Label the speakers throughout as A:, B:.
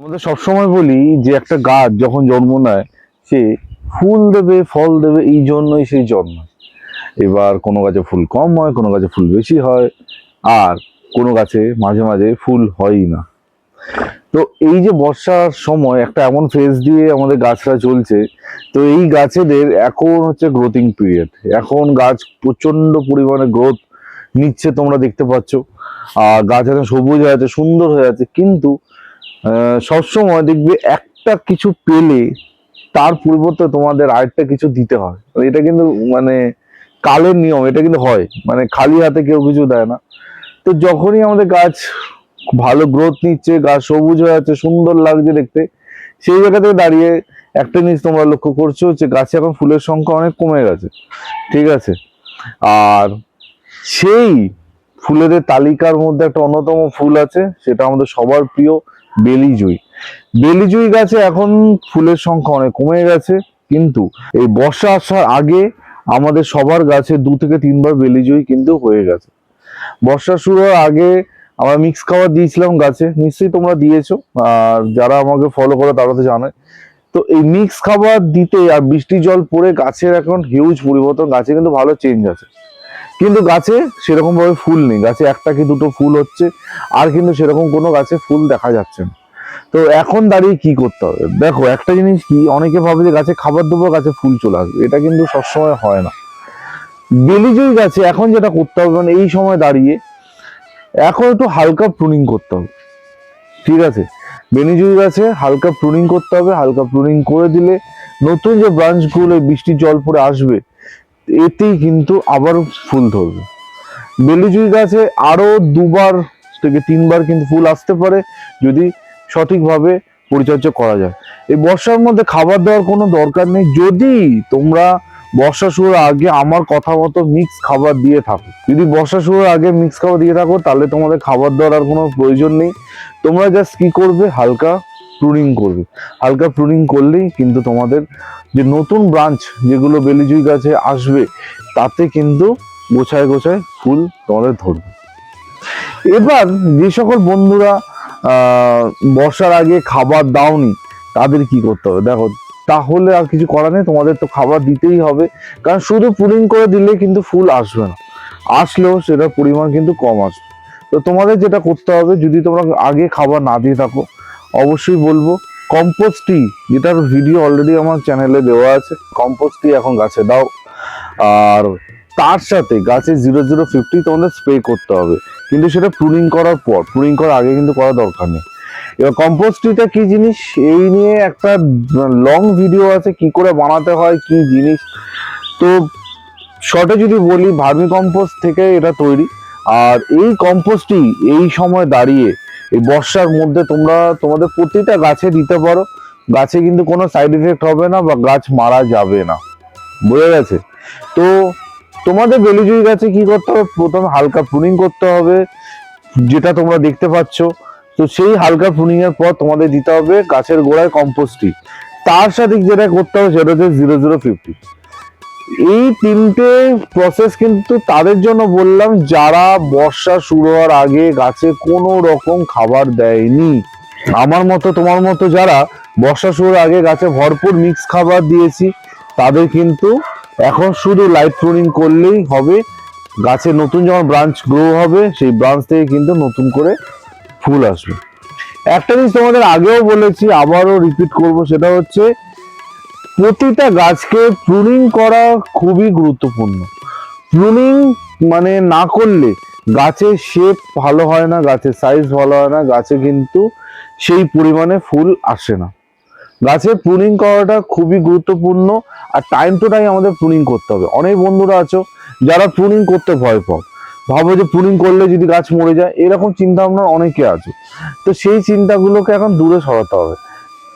A: তোমাদের সবসময় বলি যে একটা গাছ যখন জন্ম নেয়, সে ফুল দেবে, ফল দেবে, এই জন্যই সেই জন্ম। এবার কোনো গাছে ফুল কম হয়, কোনো গাছে ফুল বেশি হয়, আর কোনো গাছে মাঝে মাঝে ফুল হয়ই না। তো এই যে বর্ষার সময় একটা এমন ফেজ দিয়ে আমাদের গাছরা চলছে, তো এই গাছেদের এখন হচ্ছে গ্রোথিং পিরিয়ড এখন গাছ প্রচণ্ড পরিমাণে গ্রোথ নিচ্ছে তোমরা দেখতে পাচ্ছ। আর গাছ এখন সবুজ হয়ে আছে, সুন্দর হয়ে আছে, কিন্তু সবসময় দেখবে একটা কিছু পেলে তার পরিবর্তে তোমাদের আরেকটা কিছু দিতে হয়। এটা কিন্তু মানে কালের নিয়ম, এটা কিন্তু হয়। মানে খালি হাতে কেউ কিছু দেয় না। তো যখনই আমাদের গাছ ভালো গ্রোথ নিচ্ছে, গাছ সবুজ হয়ে আছে সুন্দর লাগছে দেখতে, সেই জায়গা থেকে দাঁড়িয়ে একটা জিনিস তোমরা লক্ষ্য করছ যে গাছে এখন ফুলের সংখ্যা অনেক কমে গেছে। ঠিক আছে? আর সেই ফুলের তালিকার মধ্যে একটা অন্যতম ফুল আছে, সেটা আমাদের সবার প্রিয় বেলি জুই বেলি জুই গাছে এখন ফুলের সংখ্যা অনেক কমে গেছে, কিন্তু এই বর্ষা আসার আগে আমাদের সবার গাছে দু থেকে তিনবার বেলি জুই কিন্তু হয়ে গেছে। বর্ষা শুরু হওয়ার আগে আমরা মিক্স খাবার দিয়েছিলাম গাছে, নিশ্চয়ই তোমরা দিয়েছ, আর যারা আমাকে ফলো করে তারা তো জানে তো এই মিক্স খাবার দিতে আর বৃষ্টি জল পড়ে গাছের এখন হিউজ পরিবর্তন, গাছে কিন্তু ভালো চেঞ্জ আছে। কিন্তু গাছে সেরকম ভাবে ফুল নেই। গাছে একটা কি দুটো ফুল হচ্ছে, আর কিন্তু সেরকম কোনো গাছে ফুল দেখা যাচ্ছে না। তো এখন দাঁড়িয়ে কি করতে হবে? দেখো, একটা জিনিস কি, অনেকে ভাবে যে গাছে খাবার দেবো, গাছে ফুল চলে আসবে। এটা কিন্তু সবসময় হয় না। বেলিজুই গাছে এখন যেটা করতে হবে মানে এই সময় দাঁড়িয়ে এখন একটু হালকা প্রুনিং করতে হবে। ঠিক আছে? বেনিজুই গাছে হালকা প্রুনিং করতে হবে, হালকা প্রুনিং করে দিলে নতুন যে ব্রাঞ্চগুলো, বৃষ্টির জল পরে আসবে এতেই কিন্তু আবার ফুল ধরবে। বেলিজুই গাছে আরও দুবার থেকে তিনবার কিন্তু ফুল আসতে পারে যদি সঠিকভাবে পরিচর্যা করা যায়। এই বর্ষার মধ্যে খাবার দেওয়ার কোনো দরকার নেই। যদি তোমরা বর্ষা শুরুর আগে আমার কথা মতো মিক্স খাবার দিয়ে থাকো। যদি বর্ষা শুরুর আগে মিক্স খাবার দিয়ে থাকো, তাহলে তোমাদের খাবার দেওয়ার আর কোনো প্রয়োজন নেই। তোমরা জাস্ট কি করবে? হালকা প্রুনিং করবে। হালকা প্রুনিং করলেই কিন্তু তোমাদের যে নতুন ব্রাঞ্চ যেগুলো বেলিজুই গাছে আসবে, তাতে কিন্তু গোছায় গোছায় ফুল তোমাদের ধরবে। এবার যে সকল বন্ধুরা বর্ষার আগে খাবার দাওনি, তাদের কি করতে হবে? দেখো, তাহলে আর কিছু করার নেই, তোমাদের তো খাবার দিতেই হবে। কারণ শুধু পুডিং করে দিলে কিন্তু ফুল আসবে না। আসলেও সেটার পরিমাণ কিন্তু কম আসবে। তো তোমাদের যেটা করতে হবে, যদি তোমরা আগে খাবার না দিয়ে থাকো অবশ্যই বলব কম্পোস্ট টি যেটার ভিডিও অলরেডি আমার চ্যানেলে দেওয়া আছে কম্পোস্ট টি এখন গাছে দাও। আর তার সাথে গাছে জিরো জিরো ফিফটি তোমাদের স্প্রে করতে হবে। কিন্তু সেটা প্রুনিং করার পর প্রুনিং করার আগে কিন্তু করার দরকার নেই। এবার কম্পোস্ট টিটা কি জিনিস? এই নিয়ে একটা লং ভিডিও আছে, কি করে বানাতে হয়, কি জিনিস? তো শর্টে যদি বলি, ভার্মি কম্পোস্ট থেকে এটা তৈরি। আর এই কম্পোস্টটি এই সময় দাঁড়িয়ে এই বর্ষার মধ্যে তোমরা তোমাদের প্রতিটা গাছে দিতে পারো। গাছে কিন্তু কোনো সাইড এফেক্ট হবে না বা গাছ মারা যাবে না। বোঝা গেছে? তো তোমাদের বেলিজুই গাছে কি করতে হবে? প্রথমে হালকা প্রুনিং করতে হবে, যেটা তোমরা দেখতে পাচ্ছ। তো সেই হালকা প্রুনিং এর পর তোমাদের দিতে হবে গাছের গোড়ায় কম্পোস্টটি তার সাথে যেটা করতে হবে সেটা হচ্ছে জিরো জিরো ফিফটি এই তিনটে প্রসেস কিন্তু তাদের জন্য বললাম, যারা বর্ষা শুরু হওয়ার আগে গাছে কোনো রকম খাবার দেয়নি। আমার মতো, তোমার মতো যারা বর্ষা শুরুর আগে গাছে ভরপুর মিক্স খাবার দিয়েছি, তাদের কিন্তু এখন শুধু লাইট প্রুনিং করলেই হবে। গাছে নতুন যখন ব্রাঞ্চ গ্রো হবে, সেই ব্রাঞ্চ থেকে কিন্তু নতুন করে ফুল আসবে। একটা জিনিস তোমাদের আগেও বলেছি, আবারও রিপিট করব, সেটা হচ্ছে প্রতিটা গাছকে প্রুনিং করা খুবই গুরুত্বপূর্ণ। প্রুনিং মানে না করলে গাছের শেপ ভালো হয় না, গাছের সাইজ ভালো হয় না, গাছে কিন্তু সেই পরিমাণে ফুল আসে না। গাছের প্রুনিং করাটা খুবই গুরুত্বপূর্ণ আর টাইম টু টাইম আমাদের প্রুনিং করতে হবে। অনেক বন্ধুরা আছো যারা প্রুনিং করতে ভয় পাও। ভাবো যে প্রুনিং করলে যদি গাছ মরে যায়, এরকম চিন্তা ভাবনা অনেকে আছে। তো সেই চিন্তাগুলোকে এখন দূরে সরাতে হবে।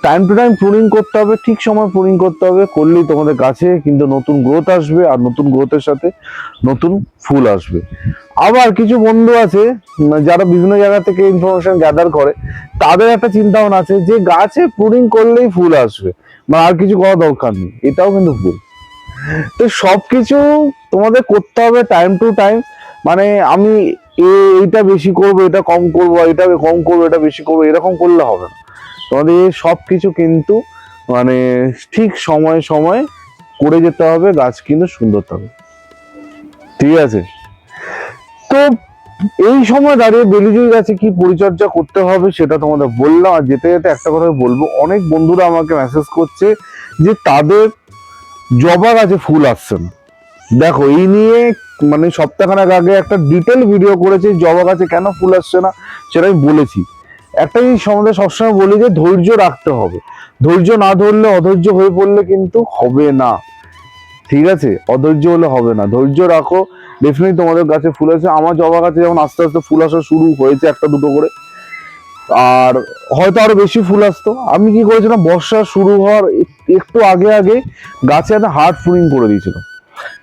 A: টাইম টু টাইম প্রুনিং করতে হবে, ঠিক সময় প্রুনিং করতে হবে, করলেই তোমাদের গাছে কিন্তু নতুন গ্রোথ আসবে আর নতুন গ্রোথের সাথে নতুন ফুল আসবে। আবার কিছু বন্ধু আছে যারা বিভিন্ন জায়গা থেকে ইনফরমেশন গ্যাদার করে, তাদের একটা চিন্তা ভাবনা আছে যে গাছে প্রুনিং করলেই ফুল আসবে। মানে আর কিছু করা দরকার নেই, এটাও কিন্তু ভুল। তো সবকিছু তোমাদের করতে হবে টাইম টু টাইম মানে আমি এইটা বেশি করব, এটা কম করব এটা কম করব, এটা বেশি করব, এরকম করলে হবে না। তোমাদের সব কিছু কিন্তু মানে ঠিক সময় সময় করে যেতে হবে, গাছ কিন্তু সুন্দর হবে ঠিক আছে? তো এই সময় দাঁড়িয়ে বেলিজুই গাছে কি পরিচর্যা করতে হবে সেটা তোমাদের বললাম। আর যেতে যেতে একটা কথা বলব, অনেক বন্ধুরা আমাকে মেসেজ করছে যে তাদের জবা গাছে ফুল আসছে না। দেখো, এই নিয়ে মানে সপ্তাহখানেক আগে একটা ডিটেল ভিডিও করেছি, জবা গাছে কেন ফুল আসছে না সেটা আমি বলেছি। একটা জিনিস সম্বন্ধে সবসময় বলি যে ধৈর্য রাখতে হবে। ধৈর্য না ধরলে অধৈর্য হয়ে পড়লে কিন্তু হবে না। ঠিক আছে? অধৈর্য হলে হবে না। ধৈর্য রাখো। ডেফিনেটলি তোমাদের গাছে ফুল আছে। আমার জবা গাছে যেমন আস্তে আস্তে ফুল আসা শুরু হয়েছে একটা দুটো করে। আর হয়তো আরও বেশি ফুল আসতো। আমি কি করেছিলাম? বর্ষা শুরু হওয়ার একটু আগে আগে গাছে একটা হার্ড প্রুনিং করে দিয়েছিলাম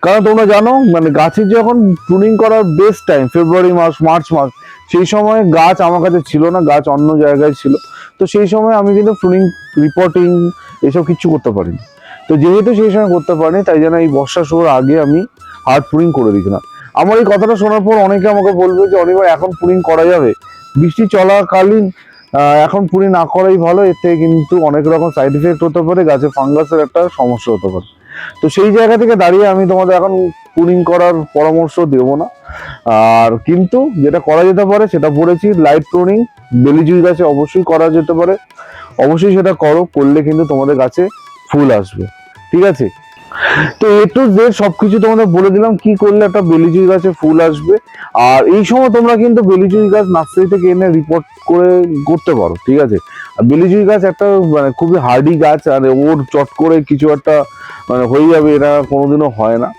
A: কারণ তোমরা জানো মানে গাছের যখন প্রুনিং করার বেস্ট টাইম ফেব্রুয়ারি মাস মার্চ মাস সেই সময় গাছ আমার কাছে ছিল না, গাছ অন্য জায়গায় ছিল। তো সেই সময় আমি কিন্তু প্রুনিং রিপোর্টিং এসব কিছু করতে পারিনি। তো যেহেতু সেই সময় করতে পারিনি, তাই জন্য এই বর্ষা শুরুর আগে আমি হার্ড প্রুনিং করে দিয়েছিলাম। আমার এই কথাটা শোনার পর অনেকে আমাকে বলবে যে অনেকবার এখন প্রুনিং করা যাবে? বৃষ্টি চলাকালীন এখন পুরি না করাই ভালো। এর থেকে কিন্তু অনেক রকম সাইড এফেক্ট হতে পারে, গাছে ফাঙ্গাসের একটা সমস্যা হতে পারে। তো সেই জায়গা থেকে দাঁড়িয়ে আমি তোমাদের এখন পুরিং করার পরামর্শ দেবো না। আর কিন্তু যেটা করা যেতে পারে, সেটা বলেছি লাইট প্রুনিং বেলিজুই গাছে অবশ্যই করা যেতে পারে। অবশ্যই সেটা করো, করলে কিন্তু তোমাদের গাছে ফুল আসবে। ঠিক আছে? তো এ টু জেড সবকিছু তোমাদের বলে দিলাম, কি করলে একটা বেলিজুই গাছে ফুল আসবে। আর এই সময় তোমরা কিন্তু বেলিজুই গাছ নার্সারি থেকে এনে রিপোর্ট করে করতে পারো, ঠিক আছে? আর বেলিজুই গাছ একটা মানে খুবই হার্ডি গাছ, আর ওর চট করে কিছু একটা মানে হয়ে যাবে, এটা কোনোদিনও হয় না।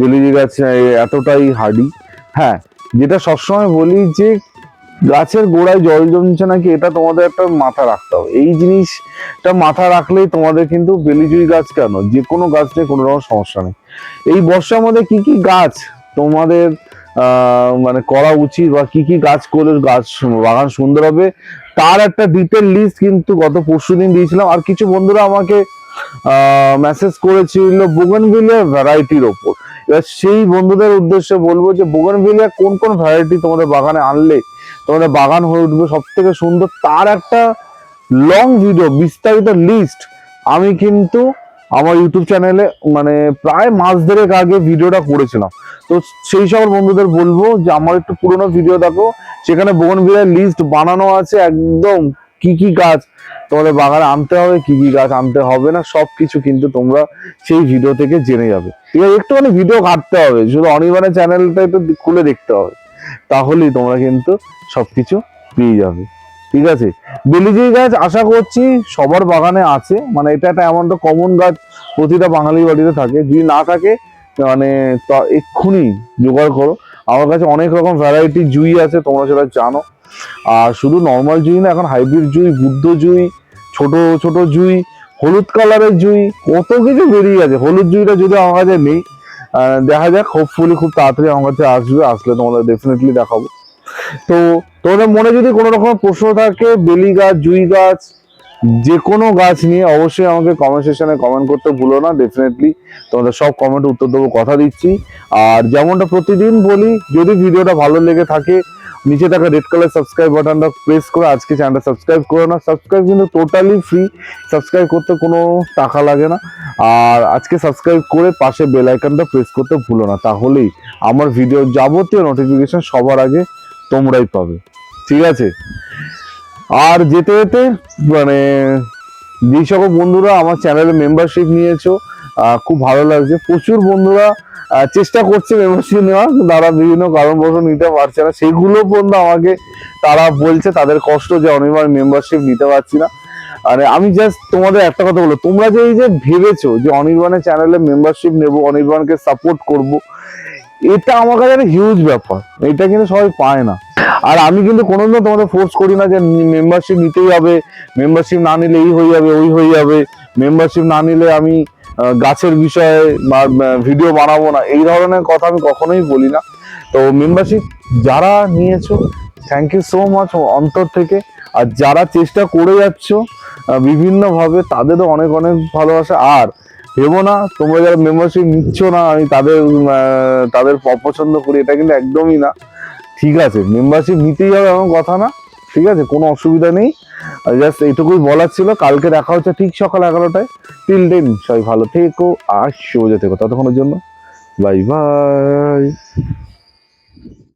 A: বেলিজুই গাছ এতটাই হার্ডি হ্যাঁ যেটা সবসময় বলি যে গাছের গোড়ায় জল জমছে নাকি, এটা তোমাদের একটা মাথা রাখতে হবে। এই জিনিসটা মাথা রাখলেই তোমাদের কিন্তু বেলিজুই গাছ কেন? যে কোনো গাছ নিয়ে কোনো রকম সমস্যা নেই। এই বর্ষার মধ্যে কি কি গাছ তোমাদের মানে করা উচিত বা কি কি গাছ করলে গাছ বাগান সুন্দর হবে, তার একটা ডিটেল লিস্ট কিন্তু গত পরশু দিন দিয়েছিলাম। আর কিছু বন্ধুরা আমাকে মেসেজ করেছিল বোগনভিলিয়া ভ্যারাইটির ওপর। এবার সেই বন্ধুদের উদ্দেশ্যে বলব যে বোগনভিলিয়া কোন কোন ভ্যারাইটি তোমাদের বাগানে আনলে তোমাদের বাগান হয়ে উঠবে সব থেকে সুন্দর তার একটা লং ভিডিও বিস্তারিত লিস্ট আমি কিন্তু আমার ইউটিউব চ্যানেলে মানে প্রায় মাস দেড়েক আগে ভিডিওটা করেছিলাম। তো সেই সকল বন্ধুদের বলব যে আমার একটু পুরোনো ভিডিও দেখো সেখানে বোগনভিলিয়ার লিস্ট বানানো আছে একদম কি কি গাছ তোমাদের বাগানে আনতে হবে, কি কি গাছ আনতে হবে না সব কিছু কিন্তু তোমরা সেই ভিডিও থেকে জেনে যাবে। ঠিক আছে একটুখানি ভিডিও ঘাটতে হবে, শুধু অনির্বাণের চ্যানেলটা একটু খুলে দেখতে হবে। তাহলেই তোমরা কিন্তু সব কিছু পেয়ে যাবে। ঠিক আছে? বেলিজুই গাছ আশা করছি সবার বাগানে আছে। মানে এটা একটা এমন একটা কমন গাছ, প্রতিটা বাঙালি বাড়িতে থাকে। যদি না থাকে মানে এক্ষুনি জোগাড় করো। আমার কাছে অনেক রকম ভ্যারাইটি জুই আছে, তোমরা সেটা জানো। আর শুধু নর্মাল জুই না, এখন হাইব্রিড জুই, বুদ্ধ জুই, ছোট ছোট জুই, হলুদ কালারের জুই, কত কিছু বেরিয়ে গেছে হলুদ জুইটা যদি আমার কাছে নেই দেখা যাক হোপফুলি খুব তাড়াতাড়ি আমার কাছে আসবে, আসলে তোমাদের ডেফিনেটলি দেখাবো। তো তোমাদের মনে যদি কোনো রকম প্রশ্ন থাকে, বেলি গাছ, জুই গাছ যে কোনো গাছ নিয়ে অবশ্যই আমাকে কমেন্ট সেকশনে কমেন্ট করতে ভুলো না ডেফিনেটলি তোমাদের সব কমেন্ট উত্তর দেবো, কথা দিচ্ছি। আর যেমনটা প্রতিদিন বলি, যদি ভিডিওটা ভালো লেগে থাকে নিচে থাকা রেড কালার সাবস্ক্রাইব বাটনটা প্রেস করে। আজকে চ্যানেলটা সাবস্ক্রাইব করো না। সাবস্ক্রাইব কিন্তু টোটালি ফ্রি সাবস্ক্রাইব করতে কোনো টাকা লাগে না। আর আজকে সাবস্ক্রাইব করে পাশে বেল আইকনটা প্রেস করতে ভুলো না। তাহলেই আমার ভিডিও যাবতীয় নোটিফিকেশন সবার আগে তোমরাই পাবে। ঠিক আছে? আর যেতে যেতে মানে যেই সকল বন্ধুরা আমার চ্যানেলে মেম্বারশিপ নিয়েছো খুব ভালো লাগছে। প্রচুর বন্ধুরা চেষ্টা করছে মেম্বারশিপ নেওয়া তারা বিভিন্ন কারণবশত নিতে পারছে না। সেগুলো পর্যন্ত আমাকে তারা বলছে, তাদের কষ্ট যে অনির্বাণ মেম্বারশিপ নিতে পারছি না। আরে, আমি জাস্ট তোমাদের একটা কথা বলব, তোমরা যে এই যে ভেবেছো যে অনির্বাণের চ্যানেলে মেম্বারশিপ নেব, অনির্বাণকে সাপোর্ট করব, এটা আমার কাছে একটা হিউজ ব্যাপার। এটা কিন্তু সবাই পায় না। আর আমি কিন্তু কোনোদিনও তোমাদের ফোর্স করি না যে মেম্বারশিপ নিতেই হবে মেম্বারশিপ না নিলে এই হয়ে যাবে, ওই হয়ে যাবে। মেম্বারশিপ না নিলে আমি গাছের বিষয়ে ভিডিও বানাবো না, এই ধরনের কথা আমি কখনোই বলি না। তো মেম্বারশিপ যারা নিয়েছো থ্যাংক ইউ সো মাচ অন্তর থেকে। আর যারা চেষ্টা করে যাচ্ছ বিভিন্নভাবে তাদেরও অনেক অনেক ভালোবাসা। আর ভেবো না, তোমরা যারা মেম্বারশিপ নিচ্ছ না, আমি তাদের তাদের অপছন্দ করি, এটা কিন্তু একদমই না। ঠিক আছে মেম্বারশিপ নিতেই হবে এমন কথা না। ঠিক আছে, কোনো অসুবিধা নেই। জাস্ট এইটুকুই বলার ছিল। কালকে দেখা হচ্ছে ঠিক সকাল এগারোটায়। টিল দিন সবাই ভালো থেকো আর সোজা থেকো ততক্ষণের জন্য। Bye bye